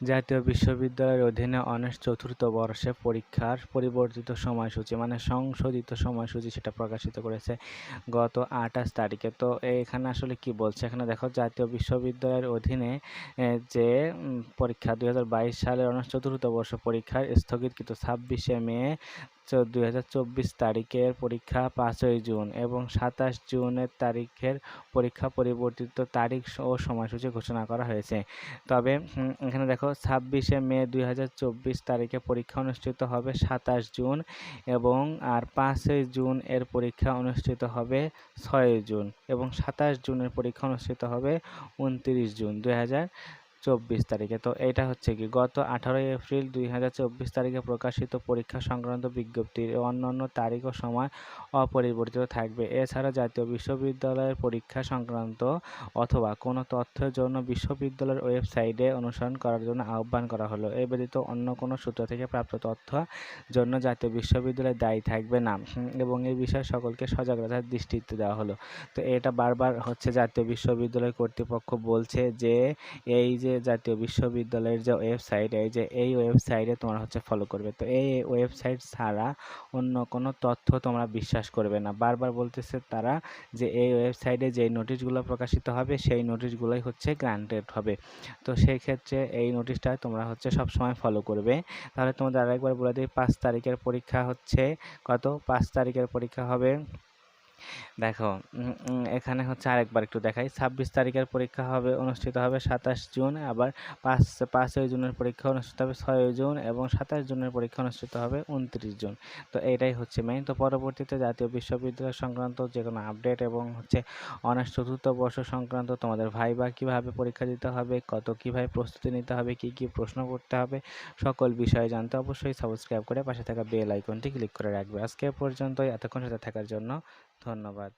জাতীয় বিশ্ববিদ্যালয়ের অধীনে অনার্স চতুর্থ বর্ষে পরীক্ষার পরিবর্তিত সময়সূচি মানে সংশোধিত সময়সূচি সেটা প্রকাশিত করেছে গত আঠাশ তারিখে। তো এখানে আসলে কি বলছে? এখানে দেখো, জাতীয় বিশ্ববিদ্যালয়ের অধীনে যে পরীক্ষা দুই সালের অনার্স চতুর্থ বর্ষ পরীক্ষার স্থগিতকৃত ছাব্বিশে মে দুই হাজার চব্বিশ তারিখের পরীক্ষা পাঁচই জুন এবং সাতাশ জুনের তারিখের পরীক্ষা পরিবর্তিত তারিখ ও সময়সূচি ঘোষণা করা হয়েছে। তবে এখানে দেখো, ছাব্বিশে মে দুই হাজার চব্বিশ তারিখে পরীক্ষা অনুষ্ঠিত হবে সাতাশ জুন এবং আর পাঁচই জুন এর পরীক্ষা অনুষ্ঠিত হবে ছয় জুন এবং সাতাশ জুনের পরীক্ষা অনুষ্ঠিত হবে উনত্রিশ জুন। দুই হাজার চব্বিশ তারিখে। তো এটা হচ্ছে কি, গত আঠারোই এপ্রিল দুই হাজার চব্বিশ তারিখে প্রকাশিত পরীক্ষা সংক্রান্ত বিজ্ঞপ্তির অন্যান্য তারিখ ও সময় অপরিবর্তিত থাকবে। এছাড়া জাতীয় বিশ্ববিদ্যালয়ের পরীক্ষা সংক্রান্ত অথবা কোনো তথ্যের জন্য বিশ্ববিদ্যালয়ের ওয়েবসাইটে অনুসরণ করার জন্য আহ্বান করা হলো। এ ব্যতীত অন্য কোনো সূত্র থেকে প্রাপ্ত তথ্য জন্য জাতীয় বিশ্ববিদ্যালয় দায়ী থাকবে না। এবং এই বিষয়ে সকলকে সজাগতার দৃষ্টিতে দেওয়া হলো। তো এটা বারবার হচ্ছে জাতীয় বিশ্ববিদ্যালয় কর্তৃপক্ষ বলছে যে, এই যে জাতীয় বিশ্ববিদ্যালয়ের যে ওয়েবসাইট এই যে এই ওয়েবসাইটে তোমরা হচ্ছে ফলো করবে। তো এই ওয়েবসাইট ছাড়া অন্য কোনো তথ্য তোমরা বিশ্বাস করবে না। বারবার বলতেছে তারা যে এই ওয়েবসাইটে যেই নোটিশগুলো প্রকাশিত হবে, সেই নোটিশগুলোই হচ্ছে গ্রান্টেড হবে। তো সেই ক্ষেত্রে এই নোটিশটা তোমরা হচ্ছে সব সময় ফলো করবে। তাহলে তোমাদের আরেকবার বলে দিই, পাঁচ তারিখের পরীক্ষা হচ্ছে কত? পাঁচ তারিখের পরীক্ষা হবে দেখো এখানে হচ্ছে আরেকবার একটু দেখাই। ছাব্বিশ তারিখের পরীক্ষা হবে, অনুষ্ঠিত হবে সাতাশ জুন, আবার পাঁচ, পাঁচই জুনের পরীক্ষা অনুষ্ঠিত হবে ছয়ই জুন এবং সাতাশ জুনের পরীক্ষা অনুষ্ঠিত হবে উনত্রিশ জুন। তো এটাই হচ্ছে মেইন তো পরবর্তীতে জাতীয় বিশ্ববিদ্যালয় সংক্রান্ত যে কোনো আপডেট এবং হচ্ছে অনার্স চতুর্থ বর্ষ সংক্রান্ত তোমাদের ভাইবা কীভাবে পরীক্ষা দিতে হবে, কত কীভাবে প্রস্তুতি নিতে হবে, কী কী প্রশ্ন করতে হবে, সকল বিষয়ে জানতে অবশ্যই সাবস্ক্রাইব করে পাশে থাকা বেল আইকনটি ক্লিক করে রাখবে। আজকে পর্যন্তই। এতক্ষণ সাথে থাকার জন্য ধন্যবাদ।